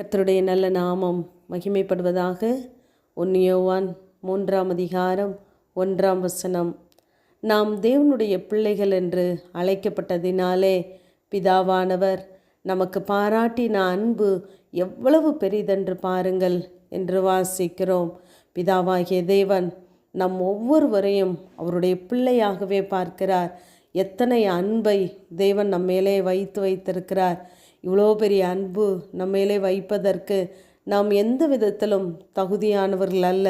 கத்தருடைய நல்ல நாமம் மகிமைப்படுவதாக. ஒன்னியோவான் மூன்றாம் அதிகாரம் ஒன்றாம் வசனம். நாம் தேவனுடைய பிள்ளைகள் என்று அழைக்கப்பட்டதினாலே பிதாவானவர் நமக்கு பாராட்டின அன்பு எவ்வளவு பெரிதென்று பாருங்கள் என்று வாசிக்கிறோம். பிதாவாகிய தேவன் நம் ஒவ்வொருவரையும் அவருடைய பிள்ளையாகவே பார்க்கிறார். எத்தனை அன்பை தேவன் நம் மேலே வைத்து வைத்திருக்கிறார். இவ்வளோ பெரிய அன்பு நம்ம மேலே வைப்பதற்கு நாம் எந்த விதத்திலும் தகுதியானவர்கள் அல்ல.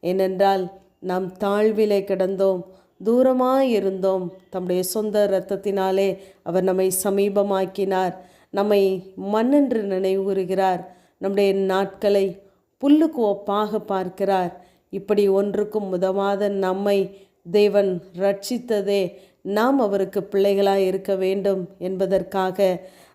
ஏனென்றால் நாம் தாழ்விலே கிடந்தோம் தூரமாக இருந்தோம். தம்முடைய சொந்த இரத்தத்தினாலே அவர் நம்மை சமீபமாக்கினார் நம்மை மண்ணென்று நினைவுறுகிறார் நம்முடைய நாட்களை புல்லுக்கு ஒப்பாக பார்க்கிறார். இப்படி ஒன்றுக்கும் உதவாத நம்மை தேவன் ரட்சித்ததே நாம் அவருக்கு பிள்ளைகளாய் இருக்க வேண்டும் என்பதற்காக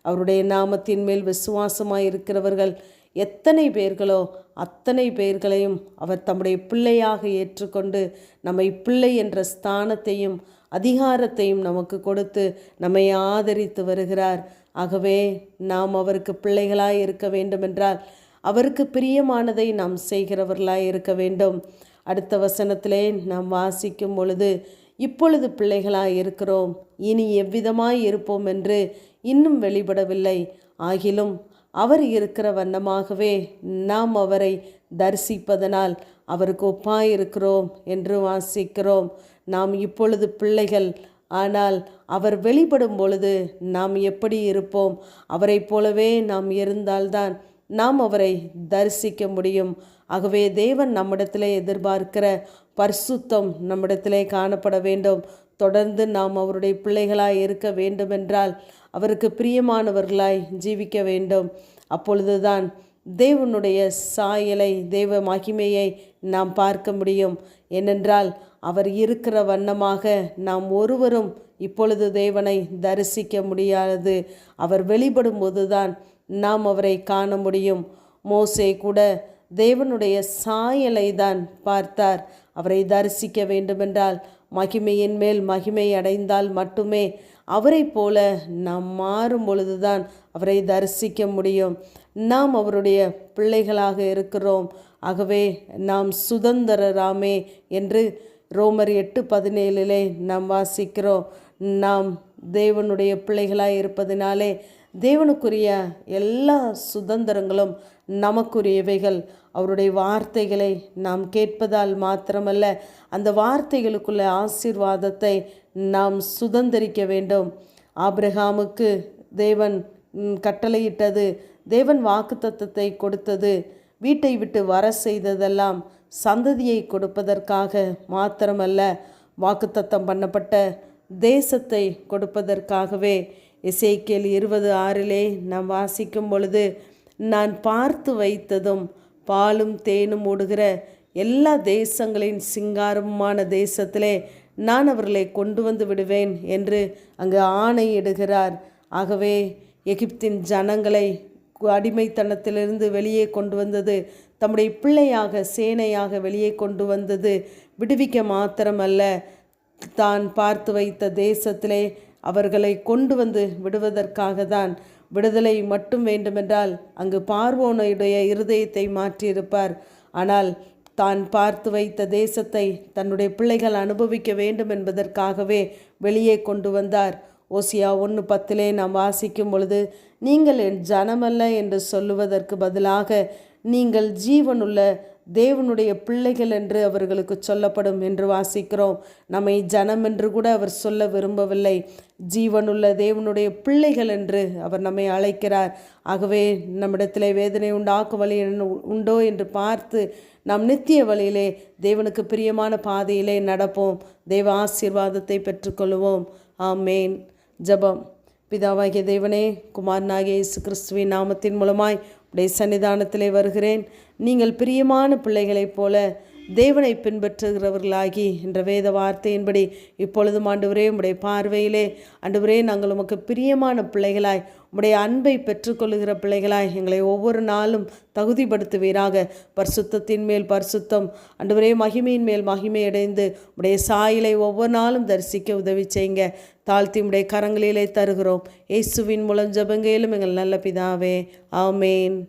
அவருடைய நாமத்தின் மேல் விசுவாசமாய் இருக்கிறவர்கள் எத்தனை பேர்களோ அத்தனை பேர்களையும் அவர் தம்முடைய பிள்ளையாக ஏற்றுக்கொண்டு நம்மை பிள்ளை என்ற ஸ்தானத்தையும் அதிகாரத்தையும் நமக்கு கொடுத்து நம்மை ஆதரித்து வருகிறார். ஆகவே நாம் அவருக்கு பிள்ளைகளாய் இருக்க வேண்டுமென்றால் அவருக்கு பிரியமானதை நாம் செய்கிறவர்களாய் இருக்க வேண்டும். அடுத்த வசனத்திலே நாம் வாசிக்கும் பொழுது இப்பொழுது பிள்ளைகளாய் இருக்கிறோம். இனி எவ்விதமாய் இருப்போம் என்று இன்னும் வெளிப்படவில்லை. ஆகிலும் அவர் இருக்கிற வண்ணமாகவே நாம் அவரை தரிசிப்பதனால் அவருக்கு ஒப்பாயிருக்கிறோம் என்று வாசிக்கிறோம். நாம் இப்பொழுது பிள்ளைகள். ஆனால் அவர் வெளிப்படும் பொழுது நாம் எப்படி இருப்போம்? அவரை போலவே நாம் இருந்தால்தான் நாம் அவரை தரிசிக்க முடியும். ஆகவே தேவன் நம்மிடத்திலே எதிர்பார்க்கிற பரிசுத்தம் நம்மிடத்திலே காணப்பட வேண்டும். தொடர்ந்து நாம் அவருடைய பிள்ளைகளாய் இருக்க வேண்டுமென்றால் அவருக்கு பிரியமானவர்களாய் ஜீவிக்க வேண்டும். அப்பொழுதுதான் தேவனுடைய சாயலை தேவ மகிமையை நாம் பார்க்க முடியும். ஏனென்றால் அவர் இருக்கிற வண்ணமாக நாம் ஒருவரும் இப்பொழுது தேவனை தரிசிக்க முடியாது. அவர் வெளிப்படும் போதுதான் நாம் அவரை காண முடியும். மோசே கூட தேவனுடைய சாயலை தான் பார்த்தார். அவரை தரிசிக்க வேண்டுமென்றால் மகிமையின் மேல் மகிமை அடைந்தால் மட்டுமே அவரை போல நாம் மாறும் பொழுதுதான் அவரை தரிசிக்க முடியும். நாம் அவருடைய பிள்ளைகளாக இருக்கிறோம். ஆகவே நாம் சுதந்திரராமே என்று ரோமர் எட்டு பதினேழிலே நாம் வாசிக்கிறோம். நாம் தேவனுடைய பிள்ளைகளாக இருப்பதினாலே தேவனுக்குரிய எல்லா சுதந்திரங்களும் நமக்குரியவைகள். அவருடைய வார்த்தைகளை நாம் கேட்பதால் மாத்திரமல்ல அந்த வார்த்தைகளுக்குள்ள ஆசீர்வாதத்தை நாம் சுதந்திரிக்க வேண்டும். ஆபிரகாமுக்கு தேவன் கட்டளையிட்டது தேவன் வாக்குத்தத்தை கொடுத்தது வீட்டை விட்டு வர செய்ததெல்லாம் சந்ததியை கொடுப்பதற்காக மாத்திரமல்ல. வாக்குத்தத்தம் பண்ணப்பட்ட தேசத்தை கொடுப்பதற்காகவே இசைக்கேல் இருபது ஆறிலே நாம் வாசிக்கும் பொழுது நான் பார்த்து வைத்ததும் பாலும் தேனும் ஓடுகிற எல்லா தேசங்களின் சிங்காரமான தேசத்திலே நான் அவர்களை கொண்டு வந்து விடுவேன் என்று அங்கு ஆணையிடுகிறார். ஆகவே எகிப்தின் ஜனங்களை அடிமைத்தனத்திலிருந்து வெளியே கொண்டு வந்தது தம்முடைய பிள்ளையாக சேனையாக வெளியே கொண்டு வந்தது விடுவிக்க மாத்திரமல்ல. தான் பார்த்து வைத்த தேசத்திலே அவர்களை கொண்டு வந்து விடுவதற்காக தான் விடுதலை மட்டும் வேண்டுமென்றால் அங்கு பார்வோனுடைய இருதயத்தை மாற்றியிருப்பார். ஆனால் தான் பார்த்து வைத்த தேசத்தை தன்னுடைய பிள்ளைகள் அனுபவிக்க வேண்டும் என்பதற்காகவே வெளியே கொண்டு வந்தார். ஓசியா ஒன்று பத்திலே நாம் வாசிக்கும் பொழுது நீங்கள் என் ஜனமல்ல என்று சொல்லுவதற்கு பதிலாக நீங்கள் ஜீவனுள்ள தேவனுடைய பிள்ளைகள் என்று அவர்களுக்கு சொல்லப்படும் என்று வாசிக்கிறோம். நம்மை ஜனம் என்று கூட அவர் சொல்ல விரும்பவில்லை. ஜீவனுள்ள தேவனுடைய பிள்ளைகள் என்று அவர் நம்மை அழைக்கிறார். ஆகவே நம்மிடத்திலே வேதனை உண்டாக்கும் வழி உண்டோ என்று பார்த்து நாம் நித்திய வழியிலே தேவனுக்கு பிரியமான பாதையிலே நடப்போம். தேவ ஆசீர்வாதத்தை பெற்றுக்கொள்வோம். ஆமேன். ஜபம். பிதாவாகிய தேவனே குமாரனாகிய இயேசு கிறிஸ்துவின் நாமத்தின் மூலமாய் உடைய சன்னிதானத்திலே வருகிறேன். நீங்கள் பிரியமான பிள்ளைகளைப் போல தேவனை பின்பற்றுகிறவர்களாகி என்ற வேத வார்த்தையின்படி இப்பொழுதும் ஆண்டவரே உடைய பார்வையிலே ஆண்டவரே நாங்கள் உமக்கு பிரியமான பிள்ளைகளாய் உடைய அன்பை பெற்றுக்கொள்ளுகிற பிள்ளைகளாய் எங்களை ஒவ்வொரு நாளும் தகுதிப்படுத்துவீராக. பரிசுத்தத்தின் மேல் பரிசுத்தம் அன்றுவரே மகிமையின் மேல் மகிமை அடைந்து உடைய சாயலை ஒவ்வொரு நாளும் தரிசிக்க உதவி செய்யுங்க. தாழ்த்தி உடைய கரங்களிலே தருகிறோம். இயேசுவின் மூலம் ஜபங்கையிலும் எங்கள் நல்ல பிதாவே. ஆமேன்.